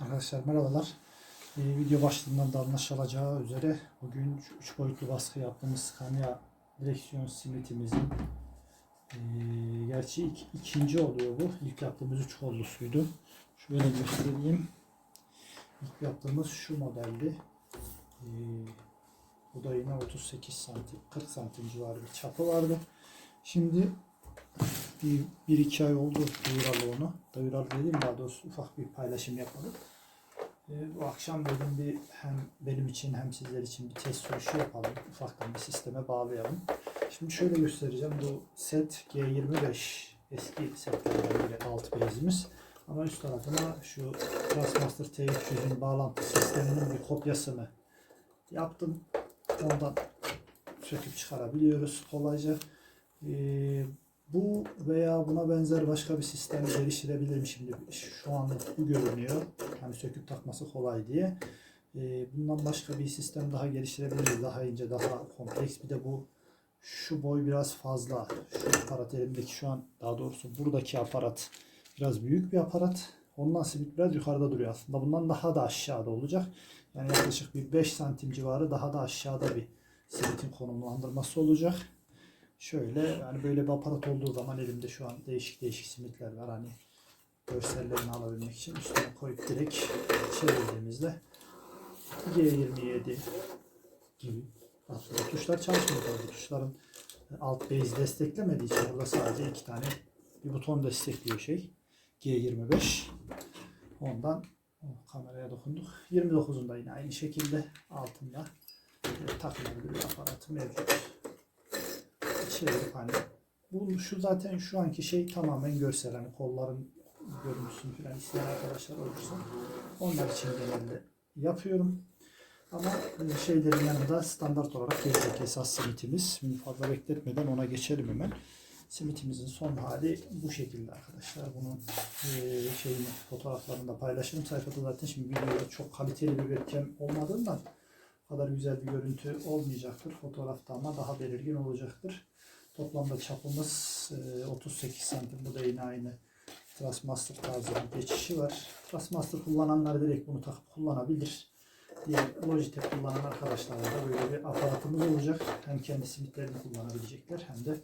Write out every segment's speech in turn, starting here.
Arkadaşlar merhabalar. Ee, video başlığından da anlaşılacağı üzere bugün 3 boyutlu baskı yaptığımız Scania direksiyon simitimizin ee, gerçi ik- ikinci oluyor bu. İlk yaptığımız 3 kollusuydu. Şöyle göstereyim. İlk yaptığımız şu modeldi. Ee, bu da yine 38 santim, 40 santim civarı bir çapı vardı. Şimdi bir, bir iki ay oldu duyuralı onu. Duyuralı dediğim daha doğrusu ufak bir paylaşım yapalım. Ee, bu akşam dedim bir hem benim için hem sizler için bir test sürüşü yapalım. Ufaktan bir sisteme bağlayalım. Şimdi şöyle göstereceğim. Bu set G25 eski setlerden biri alt bezimiz. Ama üst tarafına şu Trustmaster T300'ün bağlantı sisteminin bir kopyasını yaptım. Ondan söküp çıkarabiliyoruz kolayca. Ee, bu veya buna benzer başka bir sistem geliştirebilirim şimdi. Şu anlık bu görünüyor. Hani söküp takması kolay diye. Ee, bundan başka bir sistem daha geliştirebiliriz. Daha ince, daha kompleks. Bir de bu şu boy biraz fazla. Şu aparat elimdeki şu an daha doğrusu buradaki aparat biraz büyük bir aparat. Ondan simit biraz yukarıda duruyor aslında. Bundan daha da aşağıda olacak. Yani yaklaşık bir 5 santim civarı daha da aşağıda bir simitin konumlandırması olacak. Şöyle yani böyle bir aparat olduğu zaman elimde şu an değişik değişik simitler var. Hani görsellerini alabilmek için üstüne koyup direkt çevirdiğimizde G27 gibi aslında tuşlar çalışmıyor tabii. Tuşların alt base desteklemediği için burada sadece iki tane bir buton destekliyor şey. G25 ondan oh, kameraya dokunduk. 29'unda yine aynı şekilde altında e, takılabilir bir aparat mevcut çevirip hani bu şu zaten şu anki şey tamamen görsel hani kolların görüntüsünü falan isteyen arkadaşlar olursa onlar için genelde yapıyorum. Ama şeylerin yanında standart olarak gelecek esas simitimiz. Şimdi fazla bekletmeden ona geçelim hemen. Simitimizin son hali bu şekilde arkadaşlar. Bunun e, şeyini fotoğraflarını da paylaşırım. Sayfada zaten şimdi videoda çok kaliteli bir webcam olmadığından kadar güzel bir görüntü olmayacaktır. Fotoğrafta ama daha belirgin olacaktır. Toplamda çapımız e, 38 santim. Bu da yine aynı Trustmaster tarzı bir geçişi var. Trustmaster kullananlar direkt bunu takıp kullanabilir. Diğer Logitech kullanan arkadaşlara da böyle bir aparatımız olacak. Hem kendi simitlerini kullanabilecekler hem de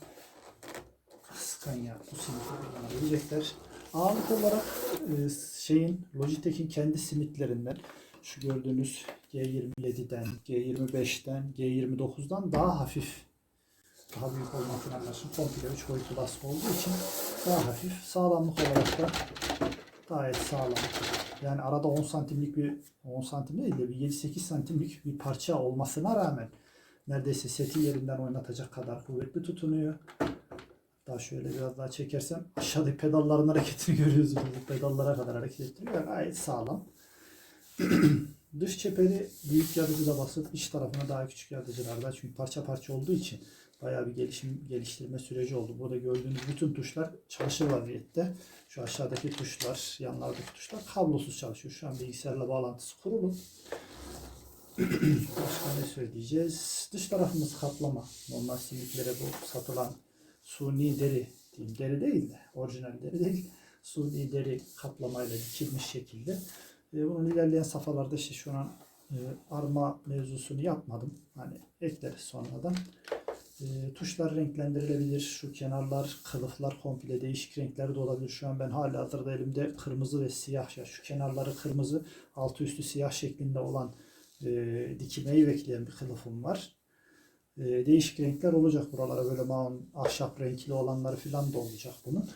Scania bu simiti kullanabilecekler. Ağırlık olarak e, şeyin Logitech'in kendi simitlerinden şu gördüğünüz G27'den, G25'ten, G29'dan daha hafif daha büyük olmasına karşın komple 3 boyutlu baskı olduğu için daha hafif. Sağlamlık olarak da gayet sağlam. Yani arada 10 santimlik bir 10 santim değil de bir 7-8 santimlik bir parça olmasına rağmen neredeyse seti yerinden oynatacak kadar kuvvetli tutunuyor. Daha şöyle biraz daha çekersem aşağıdaki pedalların hareketini görüyorsunuz. Pedallara kadar hareket ettiriyor. Gayet sağlam. Dış çeperi büyük yarıcıda basıp iç tarafına daha küçük yarıcılarda çünkü parça parça olduğu için bayağı bir gelişim geliştirme süreci oldu. Burada gördüğünüz bütün tuşlar çalışır vaziyette. Şu aşağıdaki tuşlar, yanlardaki tuşlar kablosuz çalışıyor. Şu an bilgisayarla bağlantısı kurulu. Başka ne söyleyeceğiz? Dış tarafımız kaplama. Normal simitlere bu satılan suni deri diyeyim. Deri değil de orijinal deri değil. Suni deri kaplamayla dikilmiş şekilde. E, bunun ilerleyen safhalarda işte şu an e, arma mevzusunu yapmadım. Hani ekleriz sonradan. E, tuşlar renklendirilebilir. Şu kenarlar, kılıflar komple değişik renkleri de olabilir. Şu an ben hala hazırda elimde kırmızı ve siyah. Ya şu kenarları kırmızı, altı üstü siyah şeklinde olan e, dikilmeyi bekleyen bir kılıfım var. E, değişik renkler olacak buralara böyle maun ahşap renkli olanları falan da olacak bunun.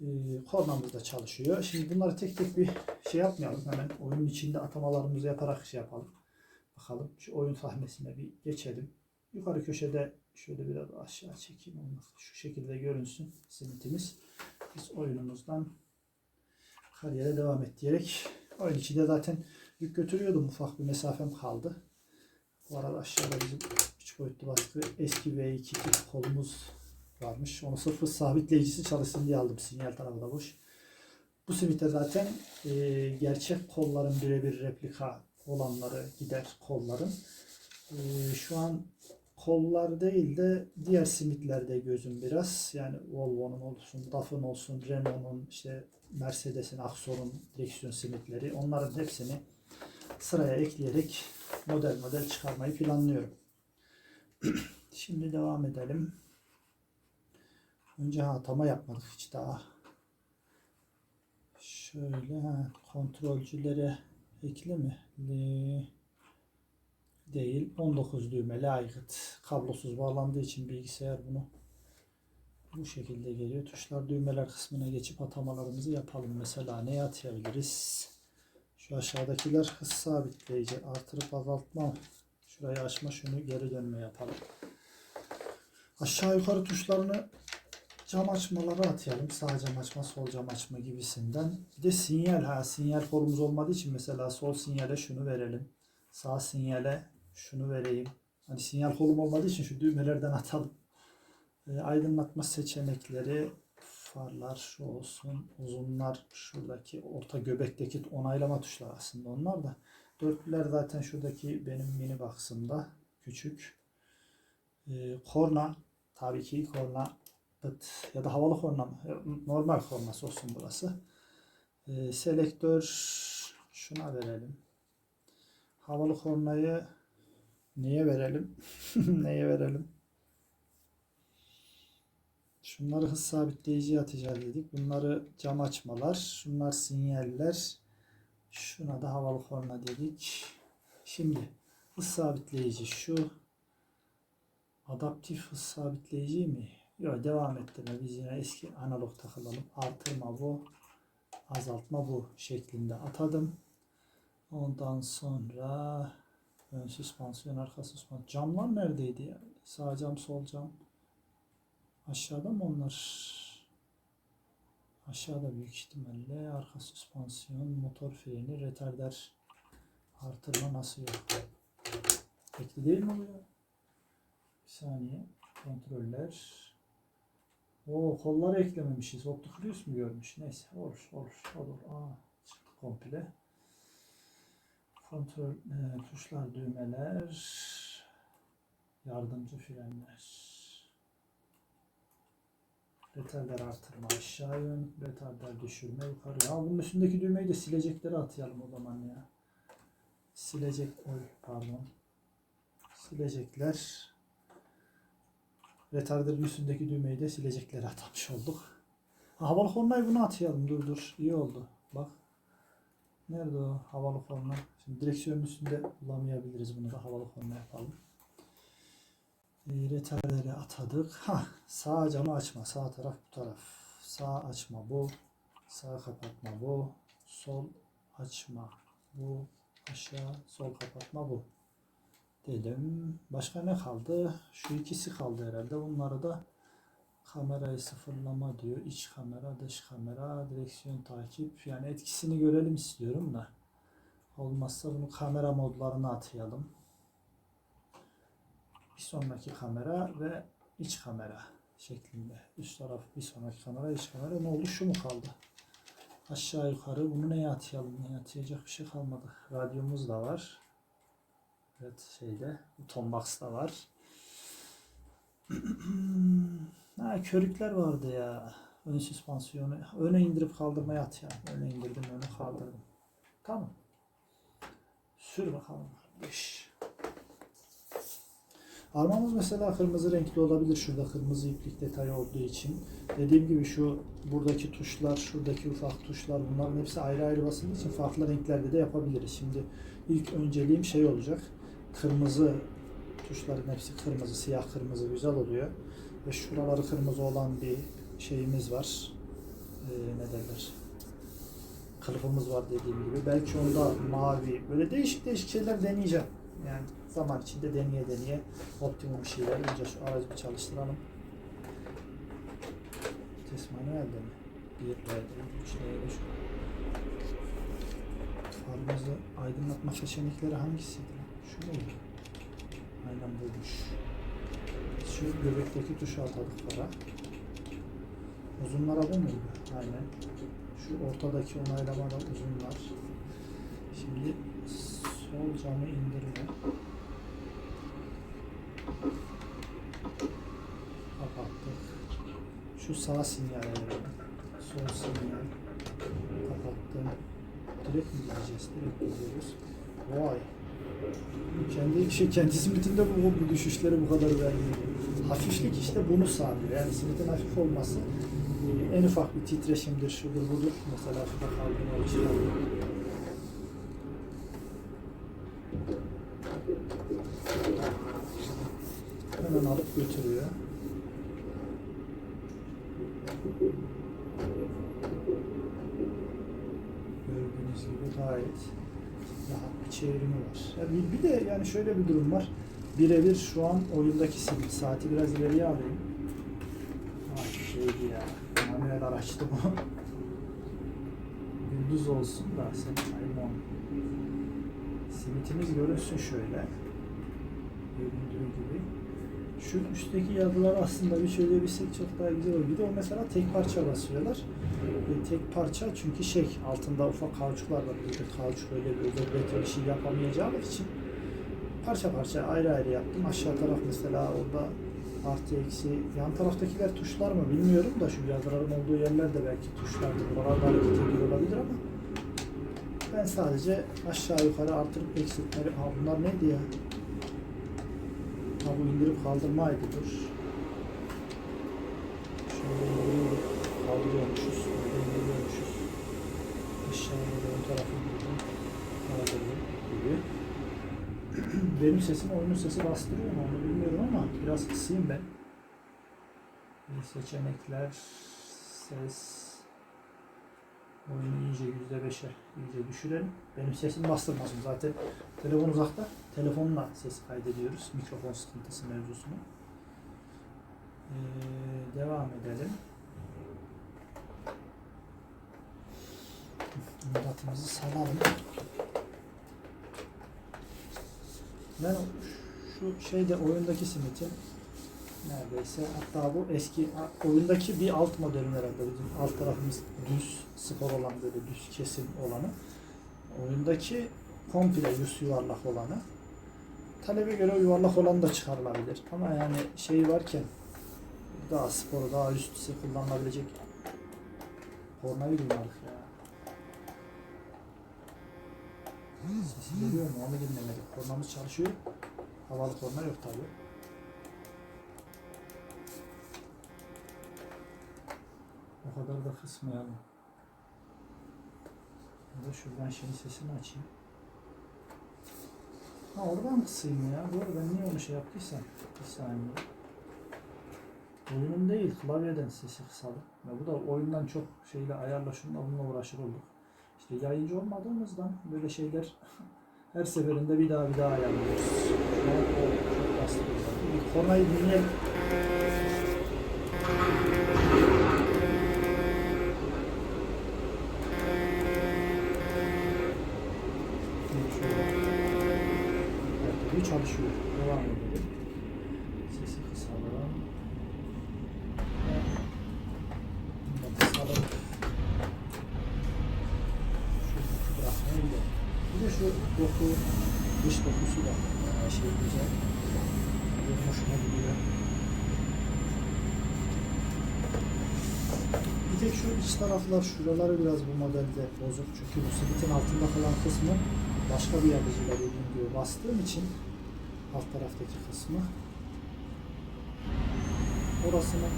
E, kornamız da çalışıyor. Şimdi bunları tek tek bir şey yapmayalım. Hemen oyunun içinde atamalarımızı yaparak şey yapalım. Bakalım şu oyun sahnesine bir geçelim. Yukarı köşede şöyle biraz aşağı çekeyim olmaz. Şu şekilde görünsün simitimiz. Biz oyunumuzdan kariyere devam et diyerek oyun içinde zaten yük götürüyordum. Ufak bir mesafem kaldı. Bu arada aşağıda bizim 3 boyutlu baskı eski V2 tip kolumuz varmış. Onu sırf hız sabitleyicisi çalışsın diye aldım. Sinyal tarafı da boş. Bu simite zaten e, gerçek kolların birebir replika olanları gider kolların. E, şu an kollar değil de diğer simitlerde gözüm biraz. Yani Volvo'nun olsun, DAF'ın olsun, Renault'un, işte Mercedes'in, Aksor'un direksiyon simitleri. Onların hepsini sıraya ekleyerek model model çıkarmayı planlıyorum. Şimdi devam edelim. Önce atama yapmadık hiç daha. Şöyle kontrolcülere ekle mi? Değil. 19 düğmeli aygıt. Kablosuz bağlandığı için bilgisayar bunu bu şekilde geliyor. Tuşlar düğmeler kısmına geçip atamalarımızı yapalım. Mesela neye atayabiliriz? Şu aşağıdakiler hız sabitleyici. Artırıp azaltma. Şurayı açma şunu geri dönme yapalım. Aşağı yukarı tuşlarını cam açmaları atayalım. Sağ cam açma, sol cam açma gibisinden. Bir de sinyal ha. Sinyal kolumuz olmadığı için mesela sol sinyale şunu verelim. Sağ sinyale şunu vereyim. Hani sinyal kolum olmadığı için şu düğmelerden atalım. E, aydınlatma seçenekleri farlar şu olsun. Uzunlar şuradaki orta göbekteki onaylama tuşları aslında onlar da. Dörtlüler zaten şuradaki benim mini box'ımda. Küçük. E, korna tabii ki korna pıt ya da havalı korna mı? E, Normal kornası olsun burası. E, selektör şuna verelim. Havalı kornayı neye verelim? neye verelim? Şunları hız sabitleyiciye atacağız dedik. Bunları cam açmalar. Şunlar sinyaller. Şuna da havalı korna dedik. Şimdi hız sabitleyici şu. Adaptif hız sabitleyici mi? Yok devam ettirme. Biz yine eski analog takılalım. Artırma bu. Azaltma bu şeklinde atadım. Ondan sonra ön süspansiyon, arka süspansiyon. Camlar neredeydi ya? Sağ cam, sol cam. Aşağıda mı onlar? Aşağıda büyük ihtimalle arka süspansiyon, motor freni, retarder artırma nasıl yok? Ekli değil mi bu? Bir saniye. Kontroller. O kolları eklememişiz. Opticrius mu görmüş? Neyse olur olur olur. Aa, çıktı komple. Kontrol e, tuşlar düğmeler yardımcı frenler. Retarder artırma aşağı yön retarder düşürme yukarı. Ya bunun üstündeki düğmeyi de silecekleri atayalım o zaman ya. Silecek oy pardon. Silecekler. Retarderin üstündeki düğmeyi de silecekleri atamış olduk. Ha, havalı kornayı bunu atayalım. Dur dur. İyi oldu. Bak Nerede o havalı korna? Şimdi direksiyonun üstünde bulamayabiliriz. Bunu da havalı korna yapalım. E, retarder'e atadık. Ha, sağ camı açma. Sağ taraf bu taraf. Sağ açma bu. Sağ kapatma bu. Sol açma bu. Aşağı sol kapatma bu. Dedim. Başka ne kaldı? Şu ikisi kaldı herhalde. Bunları da kamerayı sıfırlama diyor. İç kamera, dış kamera, direksiyon takip. Yani etkisini görelim istiyorum da. Olmazsa bunu kamera modlarına atayalım. Bir sonraki kamera ve iç kamera şeklinde. Üst taraf bir sonraki kamera, iç kamera. Ne oldu? Şu mu kaldı? Aşağı yukarı bunu neye atayalım? Neye atayacak bir şey kalmadı. Radyomuz da var. Evet şeyde. Buton box da var. Ha körükler vardı ya. Ön süspansiyonu. Öne indirip kaldırmaya at ya. Öne indirdim, öne kaldırdım. Tamam. Sür bakalım. 5. Armamız mesela kırmızı renkli olabilir. Şurada kırmızı iplik detayı olduğu için. Dediğim gibi şu buradaki tuşlar, şuradaki ufak tuşlar bunların hepsi ayrı ayrı basıldığı için farklı renklerde de yapabiliriz. Şimdi ilk önceliğim şey olacak. Kırmızı tuşların hepsi kırmızı, siyah kırmızı güzel oluyor. Ve şuraları kırmızı olan bir şeyimiz var. Ee, ne derler? Kılıfımız var dediğim gibi. Belki onda mavi. Böyle değişik değişik şeyler deneyeceğim. Yani zaman içinde deneye deneye optimum bir şeyler. Önce şu aracı bir çalıştıralım. Vites manuelde mi? 1 L'de, 3 L'de şu. Aydınlatma seçenekleri hangisiydi? Şu muydu? Aynen buymuş şu göbekteki tuşa atadık para. Uzunlara bu muydu? Aynen. Şu ortadaki onaylamada uzunlar. Şimdi sol camı indirelim. Kapattık. Şu sağ sinyal verelim. Sol sinyal. Kapattım. Direkt mi gideceğiz? Direkt gidiyoruz. Vay. Kendi, şey, kendisi bitinde bu, bu düşüşleri bu kadar vermiyor. Hafiflik işte bunu sağlıyor. Yani simitin hafif olması e, en ufak bir titreşimdir, şudur budur. Mesela şurada kaldım, o çıkardım. Hemen alıp götürüyor. Gördüğünüz gibi gayet rahat bir çevrimi var. Ya bir, bir de yani şöyle bir durum var. Birebir şu an oyundaki simit. Saati biraz ileriye alayım. Ay şeydi ya. Manuel araçtı bu. Gündüz olsun da sen time on. Simitimiz görünsün şöyle. Göründüğü gibi. Şu üstteki yazılar aslında bir söyleyebilsek çok daha güzel olur. Bir de o mesela tek parça basıyorlar. E, tek parça çünkü şey altında ufak kauçuklar var. Burada kauçuk öyle bir özel bir şey yapamayacağımız için parça parça ayrı ayrı yaptım. Aşağı taraf mesela orada artı eksi yan taraftakiler tuşlar mı bilmiyorum da şu yazıların olduğu yerler de belki tuşlardır. Buralarda hareket ediyor olabilir ama ben sadece aşağı yukarı artırıp eksiltmeleri... Ha bunlar neydi ya? Ha bu indirip kaldırmaydı dur. Şöyle indiriyorduk. Kaldırıyormuşuz. Böyle indiriyormuşuz. Aşağıya da ön tarafı indirdim. Kaldırdım gibi. Benim sesim oyunun sesi bastırıyor mu onu bilmiyorum ama biraz kısayım ben. Seçenekler, ses, oyunu iyice yüzde beşe iyice düşürelim. Benim sesim bastırmasın zaten. Telefon uzakta. Telefonla ses kaydediyoruz. Mikrofon sıkıntısı mevzusunu. Ee, devam edelim. İmdatımızı salalım. Ben şu şeyde oyundaki simitin neredeyse hatta bu eski oyundaki bir alt modelin herhalde bizim alt tarafımız düz spor olan böyle düz kesim olanı. Oyundaki komple yüz yuvarlak olanı. Talebe göre yuvarlak olan da çıkarılabilir. Ama yani şey varken daha sporu daha üst kullanılabilecek kornayı bilmiyoruz ya. Sesi geliyor mu? Onu dinlemedik. Kornamız çalışıyor. Havalı korna yok tabi. O kadar da kısmayalım. Ya da şuradan şimdi sesini açayım. Ha oradan kısayım ya. Bu arada niye onu şey yaptıysam. Bir saniye. Oyunun değil klavyeden sesi kısalım. Ya bu da oyundan çok şeyle ayarla şununla bununla uğraşır olduk. İşte yayıncı olmadığımızdan böyle şeyler her seferinde bir daha bir daha ayarlıyoruz. An o çok. Bir çalışıyor. Devam edelim. Sesi kısalım. Bunu da kısalım. Şuradaki bırakmaya gidelim. Bir de şu doku, dış dokusu da bayağı şey güzel. Benim hoşuma gidiyor. Bir tek şu iç taraflar, şuraları biraz bu modelde bozuk. Çünkü bu sivitin altında kalan kısmı başka bir yapıcıyla dediğim gibi bastığım için alt taraftaki kısmı. Orasını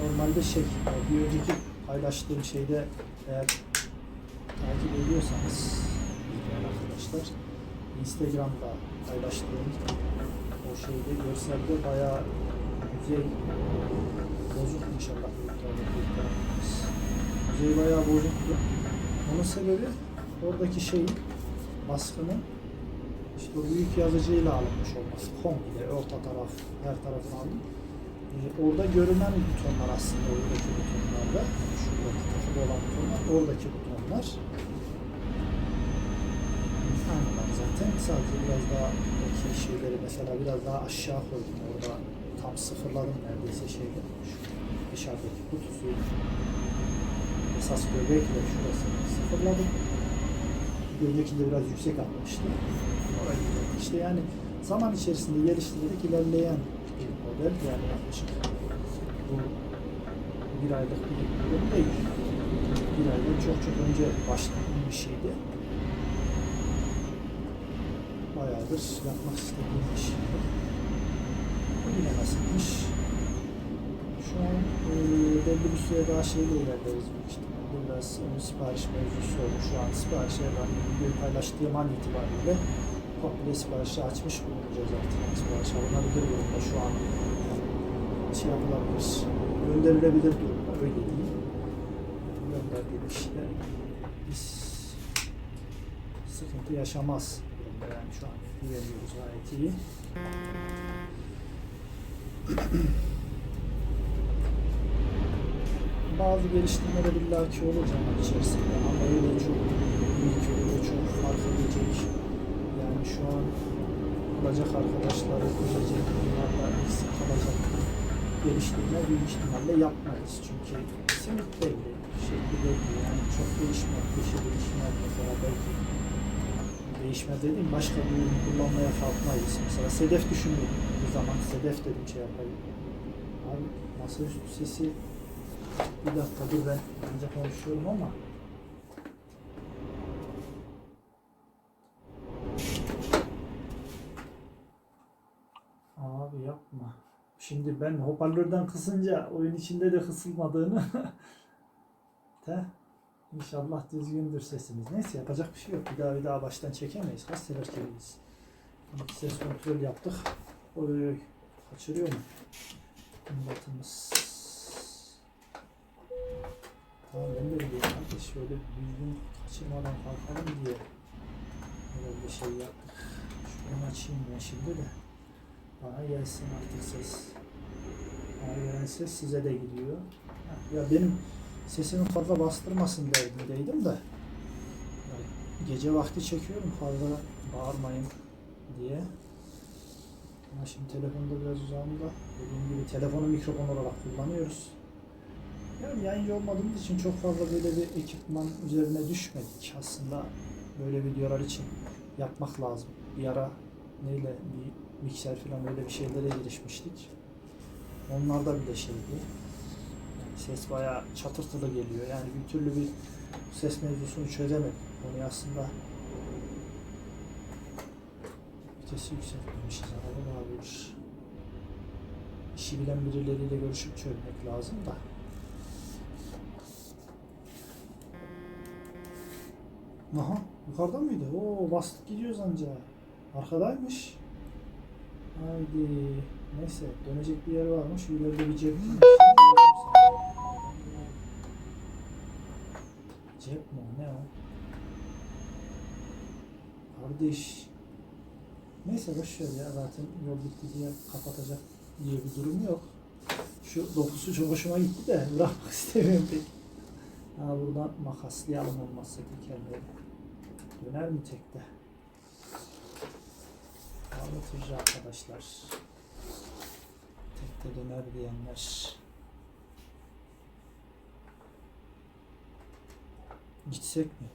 normalde şey bir önceki paylaştığım şeyde eğer takip ediyorsanız arkadaşlar Instagram'da paylaştığım o şeyde görselde bayağı yüzey bozuk inşallah yüzey bayağı bozuktu. Onun sebebi oradaki şeyin baskının işte o büyük yazıcıyla alınmış olması. Komple orta taraf, her tarafını aldım. Ee, orada görünen butonlar aslında oradaki butonlarda. Şurada takılı olan butonlar, oradaki butonlar. Aynılar zaten. Sadece biraz daha oradaki şeyleri mesela biraz daha aşağı koydum. Orada tam sıfırladım neredeyse şeyde. Şu dışarıdaki kutusu. Esas göbekle şurası sıfırladım. Öncekinde biraz yüksek atmıştı. Orayı işte yani zaman içerisinde geliştirerek ilerleyen bir model yani yaklaşık bu bir aylık bir durum değil. Bir aydan çok çok önce başlayan bir şeydi. Bayağıdır yapmak istediğim bir şeydi. Yine nasılmış? Şu an e, belli bir süre daha şeyle ilerleriz büyük ihtimalle. Biraz e, sipariş mevzusu oldu. Şu an siparişe ben videoyu paylaştığım an itibariyle komple siparişi açmış bulunacağız artık. Sipariş alınabilir durumda şu an. Şey yapılabilir, gönderilebilir durumda öyle değil. Gönderdiğim işte biz sıkıntı yaşamaz yani şu an güveniyoruz gayet iyi. bazı geliştirmeler illaki olur zaman içerisinde ama öyle çok büyük öyle çok fark edecek. Yani şu an olacak arkadaşları görecek bunlarla eksik kalacak. Geliştirme büyük ihtimalle yapmayız. Çünkü simit belli şekli belli yani çok değişmez bir şey değişmez mesela belki. Değişmez dediğim başka bir ürün kullanmaya kalkmayız. Mesela sedef düşünüyorum. Bir zaman sedef dedim şey yapayım. Abi masaüstü sesi bir dakika dur ben önce konuşuyorum ama. Abi yapma. Şimdi ben hoparlörden kısınca oyun içinde de kısılmadığını de İnşallah düzgündür sesimiz. Neyse yapacak bir şey yok. Bir daha bir daha baştan çekemeyiz. Kaç sefer keriyiz. Ses kontrol yaptık. Oy. Kaçırıyor mu? Combatımız. Tamam ben de biliyorum kardeş şöyle düzgün kaçırmadan kalkalım diye böyle bir şey yaptık. Şunu açayım ben şimdi de bana gelsin artık ses. Bana gelen ses size de gidiyor. Ha, Ya benim sesimi fazla bastırmasın derdindeydim de ya gece vakti çekiyorum fazla bağırmayın diye. Ama şimdi telefonda biraz uzağımda. Dediğim gibi telefonu mikrofon olarak kullanıyoruz. Yani yayıncı olmadığımız için çok fazla böyle bir ekipman üzerine düşmedik. Aslında böyle videolar için yapmak lazım. Bir ara neyle bir mikser falan öyle bir şeylere girişmiştik. Onlarda bile şeydi. Yani ses bayağı çatırtılı geliyor. Yani bir türlü bir ses mevzusunu çözemedik. Onu aslında vitesi yükseltmemişiz. Araba daha bir işi bilen birileriyle görüşüp çözmek lazım da. Aha yukarıda mıydı? Oo bastık gidiyoruz anca. Arkadaymış. Haydi. Neyse dönecek bir yer varmış. İleride bir cep. Cep mi? Ne o? Kardeş. Neyse boş ver ya zaten yol bitti diye kapatacak diye bir durum yok. Şu dokusu çok hoşuma gitti de bırakmak istemiyorum pek. Ha buradan makaslayalım olmazsa tekerleri. Döner mi tekte? Anlatıcı arkadaşlar. Tekte döner diyenler. Gitsek mi?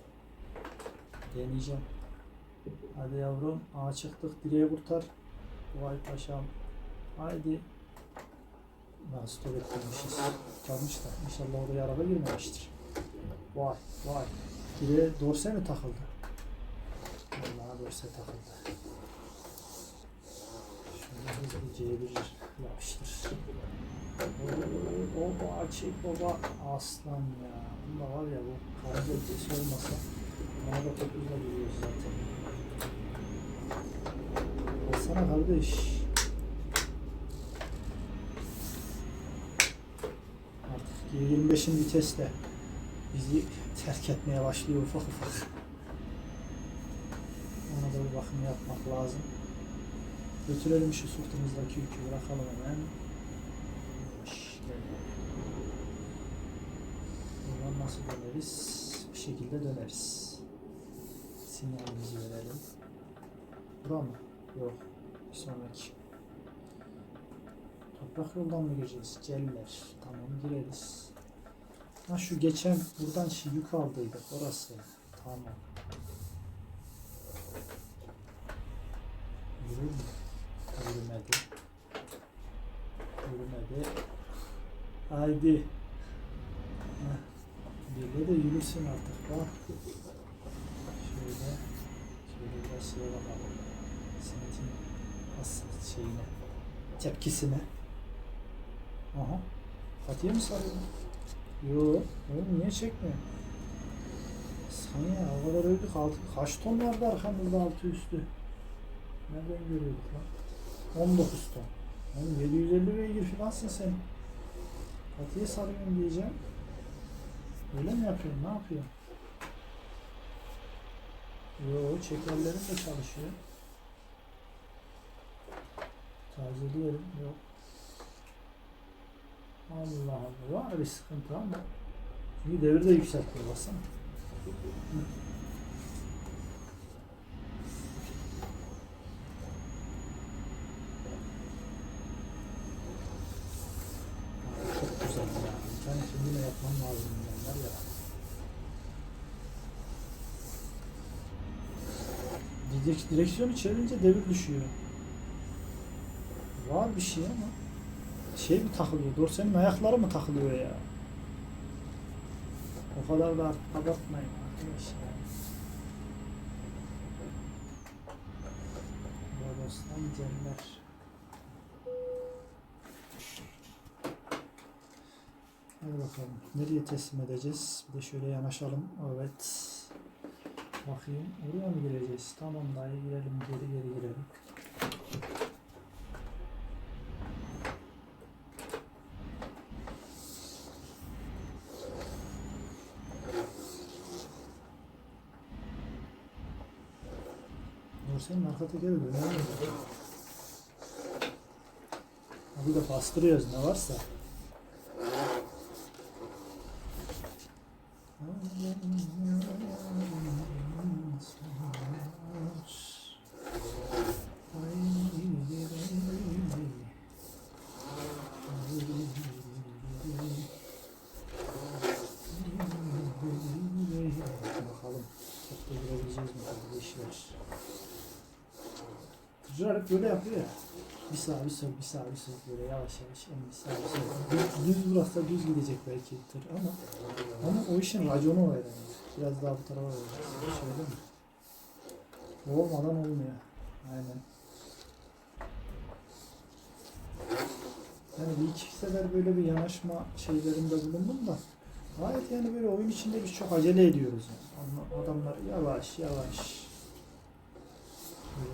Deneyeceğim. Hadi yavrum. Ağa çıktık. Direğe kurtar. Vay paşam. Haydi. Lan stop ettirmişiz. Çalmış da. İnşallah oraya araba girmemiştir. Vay vay. Direğe dorse mi takıldı? Dorse takıldı. Şöyle hızlıca bir yapıştır. Baba açık baba aslan ya. Bunda var ya bu karınca ötesi olmasa bana da topuzla giriyoruz zaten. Alsana kardeş. Artık 25'in vitesle bizi terk etmeye başlıyor ufak ufak. Ona da bir bakım yapmak lazım. Götürelim şu sırtımızdaki yükü bırakalım hemen. Buradan nasıl döneriz? Bir şekilde döneriz. Sinyalimizi verelim. Bura mı? Yok. Bir sonraki. Toprak yoldan mı gireceğiz? Celler. Tamam gireriz. Ha şu geçen buradan şey yük aldıydık orası. Tamam. Yürümedi. Yürümedi. Haydi. de yürüsün artık bak. Şöyle. Şöyle biraz şeye bakalım. Simitin asıl şeyine. Tepkisine. Aha. Fatih'e mi sarıyor? Yo. Oğlum niye çekmiyor? Saniye havalar öldük. Altı, kaç ton vardı arkamızda altı üstü? Nereden görüyorduk lan? 19 ton. Oğlum 750 beygir falansın sen. Fatih'e sarıyorum diyeceğim. Öyle mi yapıyorsun? Ne yapıyorsun? Yo çekerlerim de çalışıyor. Tazeleyelim. Yok. Allah Allah. Var bir sıkıntı ama. Çünkü devir de yükseltiyor baksana. Abi Çok güzel ya. Bir tane şimdi ne yapmam lazım bunlar ya. Direk- Direksiyonu çevirince devir düşüyor. Var bir şey ama şey mi takılıyor? Dorsenin ayakları mı takılıyor ya? O kadar da abartmayın arkadaşlar. Rodos'tan Cemler. Hadi bakalım. Nereye teslim edeceğiz? Bir de şöyle yanaşalım. Evet. Bakayım. Oraya mı gireceğiz? Tamam dayı girelim. Geri geri girelim. Dorsenin arka tekeri dönüyor. Abi de bastırıyoruz ne varsa. Kardeşler? Tırcılar hep böyle yapıyor ya. Bir sağ bir sol bir sağ bir sol böyle yavaş yavaş en bir sağ bir sol. Düz, burası düz gidecek belki tır ama ama o işin raconu o yani. Biraz daha bu tarafa olacak. Şöyle mi? Olmadan olmuyor. Aynen. Yani bir iki sefer böyle bir yanaşma şeylerinde bulundum da gayet yani böyle oyun içinde biz çok acele ediyoruz yani. Adamlar yavaş yavaş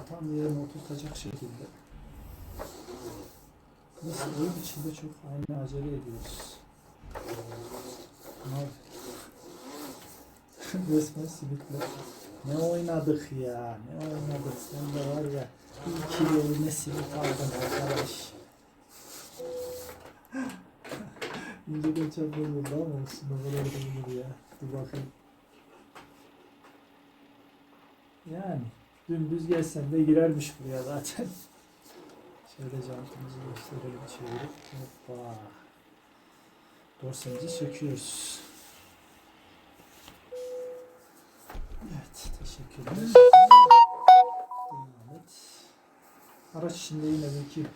tam yerine oturtacak şekilde. Biz oyun içinde çok aynı acele ediyoruz. Resmen simitle. Ne oynadık ya, ne oynadık. Sen de var ya, iki eline simit aldın arkadaş. İnceden çarpıyor buldu ama kadar da ya. Dur bakayım. Yani dümdüz gelsen de girermiş buraya zaten. Şöyle jantımızı gösterelim çevirip. Hoppa. Dorsemizi söküyoruz. Evet, teşekkürler. Devam et. Araç içinde yine bir iki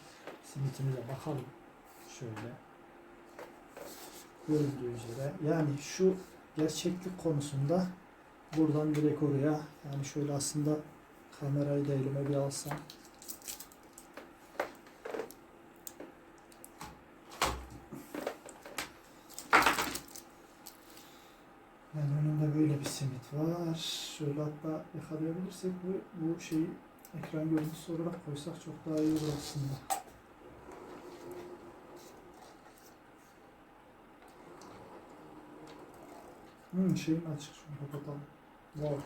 simitimize bakalım. Şöyle. Görüldüğü üzere. Yani şu gerçeklik konusunda buradan direkt oraya yani şöyle aslında kamerayı da elime bir alsam Yani önünde böyle bir simit var. Şöyle hatta yakalayabilirsek bu, bu şeyi ekran görüntüsü olarak koysak çok daha iyi olur aslında. Hmm, şeyin açık şunu kapatalım. Wow. Ne oldu?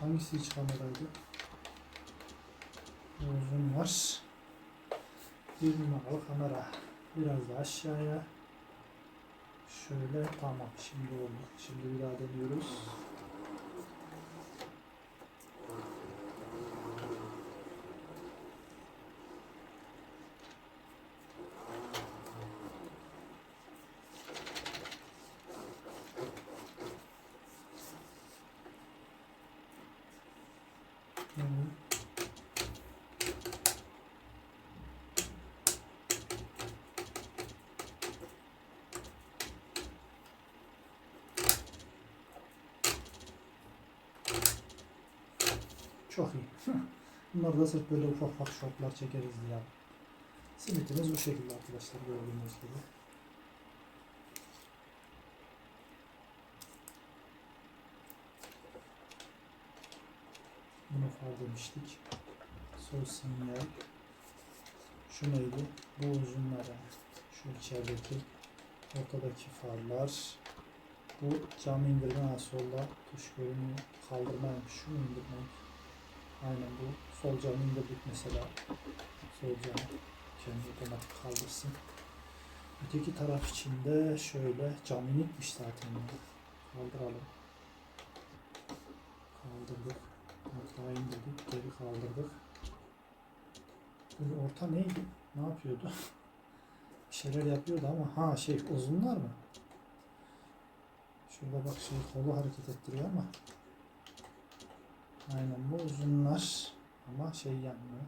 Hangisi iç kameraydı? Uzun var. Bir numaralı kamera. Biraz da aşağıya. Şöyle tamam şimdi oldu. Şimdi bir daha deniyoruz. Çok iyi. Bunlar da sırf böyle ufak ufak şortlar çekeriz diye. Simitimiz bu şekilde arkadaşlar gördüğünüz gibi. Bunu far demiştik. Sol sinyal. Şu neydi? Bu uzunlara. Şu içerideki ortadaki farlar. Bu cam indirme ha solda tuş bölümü kaldırmaymış. Şunu indirmek. Aynen bu. Sol camı indirdik mesela. Sol camı kendi otomatik kaldırsın. Öteki taraf içinde şöyle cam inikmiş zaten. Kaldıralım. Kaldırdık. Hatta indirdik. Geri kaldırdık. Bu orta neydi? Ne yapıyordu? Bir şeyler yapıyordu ama ha şey uzunlar mı? Şurada bak şey kolu hareket ettiriyor ama aynen bu uzunlar ama şey yanmıyor.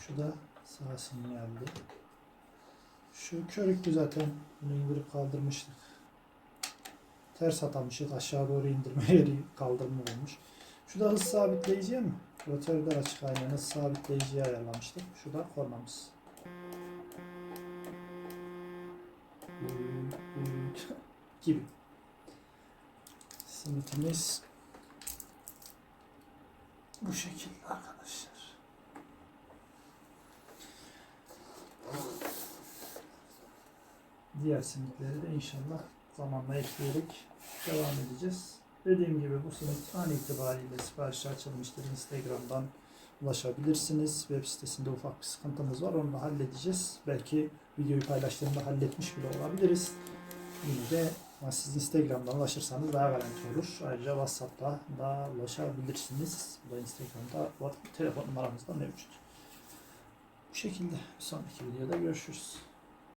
Şu da sağ sinyalli. Şu körüklü zaten bunu indirip kaldırmıştık. Ters atamışız. Aşağı doğru indirme yeri kaldırma olmuş. Şu da hız sabitleyici mi? Rotörler açık aynen hız sabitleyiciyi ayarlamıştık. Şu da kornamız. gibi. Simitimiz bu şekilde arkadaşlar. Diğer simitleri de inşallah zamanla ekleyerek devam edeceğiz. Dediğim gibi bu simit an itibariyle siparişi açılmıştır. Instagram'dan ulaşabilirsiniz. Web sitesinde ufak bir sıkıntımız var. Onu da halledeceğiz. Belki videoyu paylaştığımda halletmiş bile olabiliriz. Yine de ama siz Instagram'dan ulaşırsanız daha garanti olur. Ayrıca WhatsApp'ta da ulaşabilirsiniz. Bu da Instagram'da var. Telefon numaramız da mevcut. Bu şekilde bir sonraki videoda görüşürüz.